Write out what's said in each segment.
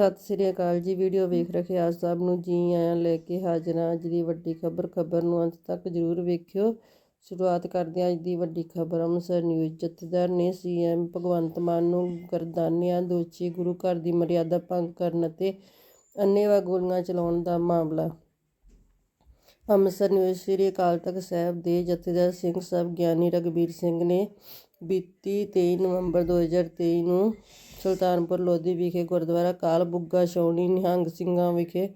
ਸਤਿ ਸ੍ਰੀ ਅਕਾਲ ਜੀ। ਵੀਡੀਓ ਵੇਖ ਰਹੇ ਆਪ ਸਭ ਨੂੰ। ਜੀ ਆਇਆਂ ਲੈ ਕੇ ਹਾਜ਼ਰ ਹਾਂ। ਅੱਜ ਦੀ ਵੱਡੀ ਖਬਰ ਖਬਰ ਨੂੰ ਅੰਤ ਤੱਕ ਜ਼ਰੂਰ ਵੇਖਿਓ। ਸ਼ੁਰੂਆਤ ਕਰਦੇ ਹਾਂ ਅੱਜ ਦੀ ਵੱਡੀ ਖਬਰ। ਅੰਮ੍ਰਿਤਸਰ ਨਿਊਜ਼ ਜਥੇਦਾਰ ਨੇ ਸੀਐਮ ਭਗਵੰਤ ਮਾਨ ਨੂੰ ਗਰਦਾਨਿਆਂ ਦੋਸ਼ੀ ਗੁਰੂ ਘਰ ਦੀ ਮਰਿਆਦਾ ਭੰਗ ਕਰਨ ਅਤੇ ਅੰਨ੍ਹੇਵਾਹ ਗੋਲੀਆਂ ਚਲਾਉਣ ਦਾ ਮਾਮਲਾ ਅੰਮ੍ਰਿਤਸਰ ਨਿਊਜ਼ ਸ੍ਰੀ ਅਕਾਲ ਤਖਤ ਸਾਹਿਬ ਦੇ ਜਥੇਦਾਰ ਸਿੰਘ ਸਾਹਿਬ ਗਿਆਨੀ ਰਗਬੀਰ ਸਿੰਘ ਨੇ ਬੀਤੀ 23 ਨਵੰਬਰ 2023 ਨੂੰ ਸੁਲਤਾਨਪੁਰ ਲੋਧੀ ਵਿਖੇ ਗੁਰਦੁਆਰਾ ਕਾਲ ਬੁੱਗਾ ਛਾਉਣੀ ਨਿਹੰਗ ਸਿੰਘਾਂ ਵਿਖੇ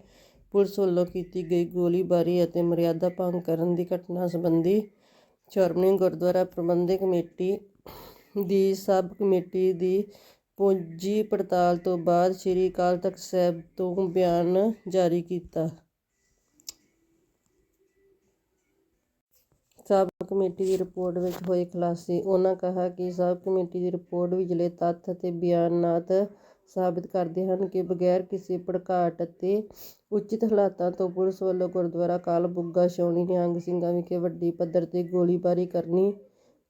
ਪੁਲਿਸ ਵੱਲੋਂ ਕੀਤੀ ਗਈ ਗੋਲੀਬਾਰੀ ਅਤੇ ਮਰਿਆਦਾ ਭੰਗ ਕਰਨ ਦੀ ਘਟਨਾ ਸੰਬੰਧੀ ਸ਼੍ਰੋਮਣੀ ਗੁਰਦੁਆਰਾ ਪ੍ਰਬੰਧਕ ਕਮੇਟੀ ਦੀ ਸਬ ਕਮੇਟੀ ਦੀ ਪੂੰਜੀ ਪੜਤਾਲ ਤੋਂ ਬਾਅਦ ਸ੍ਰੀ ਅਕਾਲ ਤਖਤ ਸਾਹਿਬ ਤੋਂ ਬਿਆਨ ਜਾਰੀ ਕੀਤਾ। ਸਬ ਕਮੇਟੀ ਦੀ ਰਿਪੋਰਟ ਵਿੱਚ ਹੋਏ ਖੁਲਾਸੇ। ਉਹਨਾਂ ਕਿਹਾ ਕਿ ਸਬ ਕਮੇਟੀ ਦੀ ਰਿਪੋਰਟ ਵਿਚਲੇ ਤੱਥ ਅਤੇ ਬਿਆਨਾਤ ਸਾਬਿਤ ਕਰਦੇ ਹਨ ਕਿ ਬਗੈਰ ਕਿਸੇ ਭੜਕਾਟ ਅਤੇ ਉਚਿਤ ਹਾਲਾਤਾਂ ਤੋਂ ਪੁਲਿਸ ਵੱਲੋਂ ਗੁਰਦੁਆਰਾ ਕਾਲ ਬੁੱਗਾ ਛਾਉਣੀ, ਨਿਹੰਗ ਸਿੰਘਾਂ ਵਿਖੇ ਵੱਡੀ ਪੱਧਰ ਤੇ ਗੋਲੀਬਾਰੀ ਕਰਨੀ,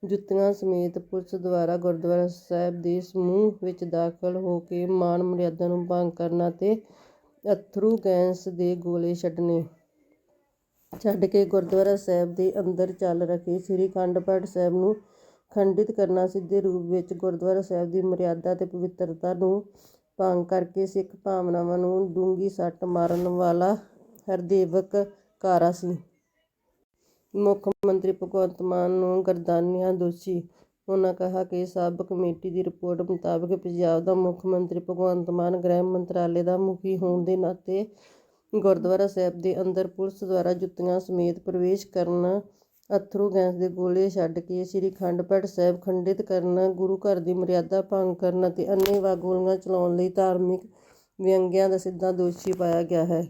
ਜੁੱਤੀਆਂ ਸਮੇਤ ਪੁਲਿਸ ਦੁਆਰਾ ਗੁਰਦੁਆਰਾ ਸਾਹਿਬ ਦੇ ਸਮੂਹ ਵਿੱਚ ਦਾਖਲ ਹੋ ਕੇ ਮਾਨ ਮਰਿਆਦਾ ਨੂੰ ਭੰਗ ਕਰਨਾ ਅਤੇ ਅਥਰੂ ਗੈਸ ਦੇ ਗੋਲੇ ਛੱਡਣੇ। ਛੱਡ ਕੇ ਗੁਰਦੁਆਰਾ ਸਾਹਿਬ ਦੇ ਅੰਦਰ ਚੱਲ ਰਹੇ ਸ੍ਰੀ ਅਖੰਡ ਪਾਠ ਸਾਹਿਬ ਨੂੰ ਖੰਡਿਤ ਕਰਨਾ ਸਿੱਧੇ ਰੂਪ ਵਿੱਚ ਗੁਰਦੁਆਰਾ ਸਾਹਿਬ ਦੀ ਮਰਿਆਦਾ ਤੇ ਪਵਿੱਤਰਤਾ ਨੂੰ ਭੰਗ ਕਰਕੇ ਸਿੱਖ ਭਾਵਨਾਵਾਂ ਨੂੰ ਡੂੰਘੀ ਸੱਟ ਮਾਰਨ ਵਾਲਾ ਹਰਦੇਵਕ ਕਾਰਾ ਸੀ। ਮੁੱਖ ਮੰਤਰੀ ਭਗਵੰਤ ਮਾਨ ਨੂੰ ਗਰਦਾਨੀਆਂ ਦੋਸ਼ੀ। ਉਹਨਾਂ ਕਿਹਾ ਕਿ ਸਬ ਕਮੇਟੀ ਦੀ ਰਿਪੋਰਟ ਮੁਤਾਬਕ ਪੰਜਾਬ ਦਾ ਮੁੱਖ ਮੰਤਰੀ ਭਗਵੰਤ ਮਾਨ ਗ੍ਰਹਿ ਮੰਤਰਾਲੇ ਦਾ ਮੁਖੀ ਹੋਣ ਦੇ ਨਾਤੇ ਗੁਰਦੁਆਰਾ ਸਾਹਿਬ ਦੇ ਅੰਦਰ ਪੁਲਿਸ ਦੁਆਰਾ ਜੁੱਤੀਆਂ ਸਮੇਤ ਪ੍ਰਵੇਸ਼ ਕਰਨ, ਅਥਰੂ ਗੈਸ ਦੇ ਗੋਲੇ ਛੱਡ ਕੇ ਸ੍ਰੀ ਅਖੰਡ ਪਾਠ ਸਾਹਿਬ ਖੰਡਿਤ ਕਰਨ, ਗੁਰੂ ਘਰ ਦੀ ਮਰਿਆਦਾ ਭੰਗ ਕਰਨ ਅਤੇ ਅੰਨ੍ਹੇਵਾਹ ਗੋਲੀਆਂ ਚਲਾਉਣ ਲਈ ਧਾਰਮਿਕ ਵਿਅੰਗਿਆਂ ਦਾ ਸਿੱਧਾ ਦੋਸ਼ੀ ਪਾਇਆ ਗਿਆ ਹੈ।